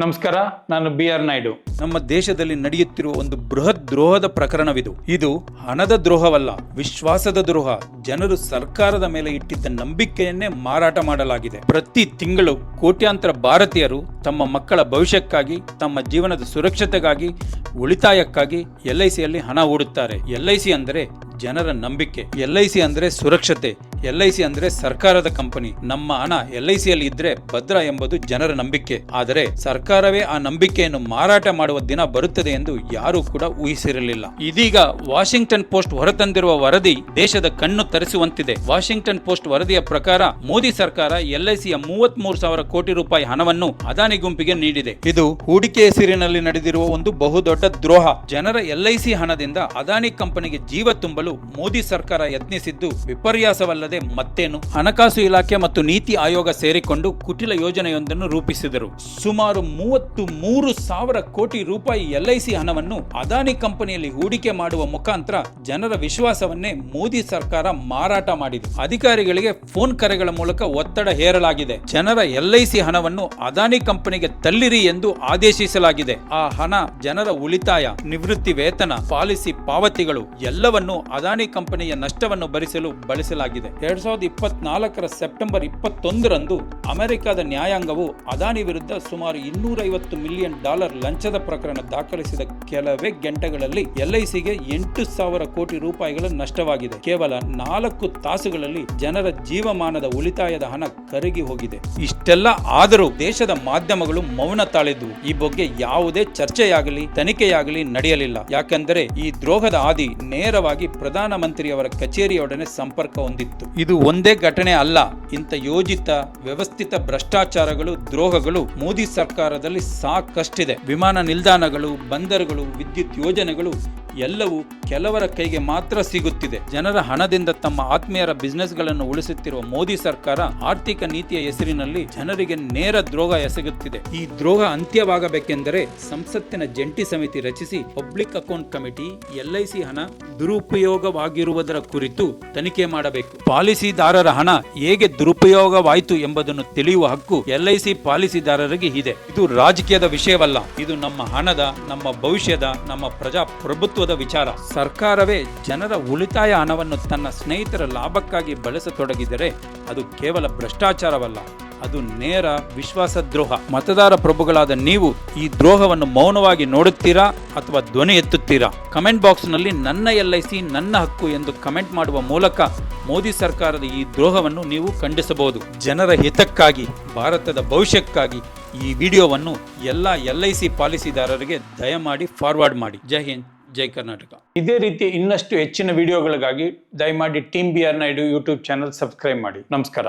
ನಮಸ್ಕಾರ, ನಾನು B R Naidu. ನಮ್ಮ ದೇಶದಲ್ಲಿ ನಡೆಯುತ್ತಿರುವ ಒಂದು ಬೃಹತ್ ದ್ರೋಹದ ಪ್ರಕರಣವಿದು. ಇದು ಹಣದ ದ್ರೋಹವಲ್ಲ, ವಿಶ್ವಾಸದ ದ್ರೋಹ. ಜನರು ಸರ್ಕಾರದ ಮೇಲೆ ಇಟ್ಟಿದ್ದ ನಂಬಿಕೆಯನ್ನೇ ಮಾರಾಟ ಮಾಡಲಾಗಿದೆ. ಪ್ರತಿ ತಿಂಗಳು ಕೋಟ್ಯಾಂತರ ಭಾರತೀಯರು ತಮ್ಮ ಮಕ್ಕಳ ಭವಿಷ್ಯಕ್ಕಾಗಿ, ತಮ್ಮ ಜೀವನದ ಸುರಕ್ಷತೆಗಾಗಿ, ಉಳಿತಾಯಕ್ಕಾಗಿ ಎಲ್ ಐ ಸಿಯಲ್ಲಿ ಹಣ ಹೂಡುತ್ತಾರೆ. ಎಲ್ ಐ ಸಿ ಅಂದರೆ ಜನರ ನಂಬಿಕೆ, ಎಲ್ ಐ ಸಿ ಅಂದ್ರೆ ಸುರಕ್ಷತೆ. ಎಲ್ ಐ ಸಿ ಅಂದ್ರೆ ಸರ್ಕಾರದ ಕಂಪನಿ. ನಮ್ಮ ಹಣ ಎಲ್ ಐ ಸಿಯಲ್ಲಿ ಇದ್ರೆ ಭದ್ರ ಎಂಬುದು ಜನರ ನಂಬಿಕೆ. ಆದರೆ ಸರ್ಕಾರವೇ ಆ ನಂಬಿಕೆಯನ್ನು ಮಾರಾಟ ಮಾಡುವ ದಿನ ಬರುತ್ತದೆ ಎಂದು ಯಾರೂ ಕೂಡ ಊಹಿಸಿರಲಿಲ್ಲ. ಇದೀಗ ವಾಷಿಂಗ್ಟನ್ ಪೋಸ್ಟ್ ಹೊರತಂದಿರುವ ವರದಿ ದೇಶದ ಕಣ್ಣು ತರಿಸುವಂತಿದೆ. ವಾಷಿಂಗ್ಟನ್ ಪೋಸ್ಟ್ ವರದಿಯ ಪ್ರಕಾರ ಮೋದಿ ಸರ್ಕಾರ ಎಲ್ ಐ ಸಿಯ ಮೂರು ಸಾವಿರ ಕೋಟಿ ರೂಪಾಯಿ ಹಣವನ್ನು ಅದಾನಿ ಗುಂಪಿಗೆ ನೀಡಿದೆ. ಇದು ಹೂಡಿಕೆ ಹೆಸರಿನಲ್ಲಿ ನಡೆದಿರುವ ಒಂದು ಬಹುದೊಡ್ಡ ದ್ರೋಹ. ಜನರ ಎಲ್ ಐ ಸಿ ಹಣದಿಂದ ಅದಾನಿ ಕಂಪನಿಗೆ ಜೀವ ತುಂಬಲು ಮೋದಿ ಸರ್ಕಾರ ಯತ್ನಿಸಿದ್ದು ವಿಪರ್ಯಾಸವಲ್ಲದೆ ಮತ್ತೇನು? ಹಣಕಾಸು ಇಲಾಖೆ ಮತ್ತು ನೀತಿ ಆಯೋಗ ಸೇರಿಕೊಂಡು ಕುಟಿಲ ಯೋಜನೆಯೊಂದನ್ನು ರೂಪಿಸಿದರು. ಸುಮಾರು ಮೂವತ್ತು ಮೂರು ಸಾವಿರ ಕೋಟಿ ರೂಪಾಯಿ ಎಲ್ ಐ ಸಿ ಹಣವನ್ನು ಅದಾನಿ ಕಂಪನಿಯಲ್ಲಿ ಹೂಡಿಕೆ ಮಾಡುವ ಮುಖಾಂತರ ಜನರ ವಿಶ್ವಾಸವನ್ನೇ ಮೋದಿ ಸರ್ಕಾರ ಮಾರಾಟ ಮಾಡಿದೆ. ಅಧಿಕಾರಿಗಳಿಗೆ ಫೋನ್ ಕರೆಗಳ ಮೂಲಕ ಒತ್ತಡ ಹೇರಲಾಗಿದೆ. ಜನರ ಎಲ್ ಐ ಸಿ ಹಣವನ್ನು ಅದಾನಿ ಕಂಪನಿಗೆ ತಳ್ಳಿರಿ ಎಂದು ಆದೇಶಿಸಲಾಗಿದೆ. ಆ ಹಣ ಜನರ ಉಳಿತಾಯ, ನಿವೃತ್ತಿ ವೇತನ, ಪಾಲಿಸಿ ಪಾವತಿಗಳು ಎಲ್ಲವನ್ನು ಅದಾನಿ ಕಂಪನಿಯ ನಷ್ಟವನ್ನು ಭರಿಸಲು ಬಳಸಲಾಗಿದೆ. ಎರಡ್ ಸಾವಿರದ ಇಪ್ಪತ್ನಾಲ್ಕರ ಸೆಪ್ಟೆಂಬರ್ ಇಪ್ಪತ್ತೊಂದರಂದು ಅಮೆರಿಕದ ನ್ಯಾಯಾಂಗವು ಅದಾನಿ ವಿರುದ್ಧ ಸುಮಾರು ಇನ್ನೂರೈವತ್ತು ಮಿಲಿಯನ್ ಡಾಲರ್ ಲಂಚದ ಪ್ರಕರಣ ದಾಖಲಿಸಿದ ಕೆಲವೇ ಗಂಟೆಗಳಲ್ಲಿ ಎಲ್ಐಸಿಗೆ ಎಂಟು ಸಾವಿರ ಕೋಟಿ ರೂಪಾಯಿಗಳ ನಷ್ಟವಾಗಿದೆ. ಕೇವಲ ನಾಲ್ಕು ತಾಸುಗಳಲ್ಲಿ ಜನರ ಜೀವಮಾನದ ಉಳಿತಾಯದ ಹಣ ಕರಗಿ ಹೋಗಿದೆ. ಇಷ್ಟೆಲ್ಲ ಆದರೂ ದೇಶದ ಮಾಧ್ಯಮಗಳು ಮೌನ ತಾಳಿದ್ವು ಈ ಬಗ್ಗೆ ಯಾವುದೇ ಚರ್ಚೆಯಾಗಲಿ, ತನಿಖೆಯಾಗಲಿ ನಡೆಯಲಿಲ್ಲ. ಯಾಕೆಂದರೆ ಈ ದ್ರೋಹದ ಆದಿ ನೇರವಾಗಿ ಪ್ರಧಾನಮಂತ್ರಿಯವರ ಕಚೇರಿಯೊಡನೆ ಸಂಪರ್ಕ ಹೊಂದಿತ್ತು. ಇದು ಒಂದೇ ಘಟನೆ ಅಲ್ಲ. ಇಂಥ ಯೋಜಿತ, ವ್ಯವಸ್ಥಿತ ಭ್ರಷ್ಟಾಚಾರಗಳು, ದ್ರೋಹಗಳು ಮೋದಿ ಸರ್ಕಾರದಲ್ಲಿ ಸಾಕಷ್ಟಿದೆ. ವಿಮಾನ ನಿಲ್ದಾಣಗಳು, ಬಂದರುಗಳು, ವಿದ್ಯುತ್ ಯೋಜನೆಗಳು ಎಲ್ಲವೂ ಕೆಲವರ ಕೈಗೆ ಮಾತ್ರ ಸಿಗುತ್ತಿದೆ. ಜನರ ಹಣದಿಂದ ತಮ್ಮ ಆತ್ಮೀಯರ ಬಿಸ್ನೆಸ್ಗಳನ್ನು ಉಳಿಸುತ್ತಿರುವ ಮೋದಿ ಸರ್ಕಾರ ಆರ್ಥಿಕ ನೀತಿಯ ಹೆಸರಿನಲ್ಲಿ ಜನರಿಗೆ ನೇರ ದ್ರೋಹ ಎಸಗುತ್ತಿದೆ. ಈ ದ್ರೋಹ ಅಂತ್ಯವಾಗಬೇಕೆಂದರೆ ಸಂಸತ್ತಿನ ಜಂಟಿ ಸಮಿತಿ ರಚಿಸಿ ಪಬ್ಲಿಕ್ ಅಕೌಂಟ್ ಕಮಿಟಿ ಎಲ್ಐಸಿ ಹಣ ದುರುಪಯೋಗವಾಗಿರುವುದರ ಕುರಿತು ತನಿಖೆ ಮಾಡಬೇಕು. ಪಾಲಿಸಿದಾರರ ಹಣ ಹೇಗೆ ದುರುಪಯೋಗವಾಯಿತು ಎಂಬುದನ್ನು ತಿಳಿಯುವ ಹಕ್ಕು ಎಲ್ಐಸಿ ಪಾಲಿಸಿದಾರರಿಗೆ ಇದೆ. ಇದು ರಾಜಕೀಯದ ವಿಷಯವಲ್ಲ. ಇದು ನಮ್ಮ ಹಣದ, ನಮ್ಮ ಭವಿಷ್ಯದ, ನಮ್ಮ ಪ್ರಜಾಪ್ರಭುತ್ವದ ವಿಚಾರ. ಸರ್ಕಾರವೇ ಜನರ ಉಳಿತಾಯ ಹಣವನ್ನು ತನ್ನ ಸ್ನೇಹಿತರ ಲಾಭಕ್ಕಾಗಿ ಬಳಸತೊಡಗಿದರೆ ಅದು ಕೇವಲ ಭ್ರಷ್ಟಾಚಾರವಲ್ಲ, ಅದು ನೇರ ವಿಶ್ವಾಸದ್ರೋಹ. ಮತದಾರ ಪ್ರಭುಗಳಾದ ನೀವು ಈ ದ್ರೋಹವನ್ನು ಮೌನವಾಗಿ ನೋಡುತ್ತೀರಾ ಅಥವಾ ಧ್ವನಿ ಎತ್ತುತ್ತೀರಾ? ಕಮೆಂಟ್ ಬಾಕ್ಸ್ನಲ್ಲಿ ನನ್ನ ಎಲ್ ಐ ಸಿ, ನನ್ನ ಹಕ್ಕು ಎಂದು ಕಮೆಂಟ್ ಮಾಡುವ ಮೂಲಕ ಮೋದಿ ಸರ್ಕಾರದ ಈ ದ್ರೋಹವನ್ನು ನೀವು ಖಂಡಿಸಬಹುದು. ಜನರ ಹಿತಕ್ಕಾಗಿ, ಭಾರತದ ಭವಿಷ್ಯಕ್ಕಾಗಿ ಈ ವಿಡಿಯೋವನ್ನು ಎಲ್ಲ ಎಲ್ ಐ ಸಿ ಪಾಲಿಸಿದಾರರಿಗೆ ದಯಮಾಡಿ ಫಾರ್ವರ್ಡ್ ಮಾಡಿ. ಜೈ ಹಿಂದ್. ಜೈ ಕರ್ನಾಟಕ. ಇದೇ ರೀತಿ ಇನ್ನಷ್ಟು ಹೆಚ್ಚಿನ ವಿಡಿಯೋಗಳಿಗಾಗಿ ದಯಮಾಡಿ team B R Naidu YouTube channel subscribe ಮಾಡಿ. ನಮಸ್ಕಾರ.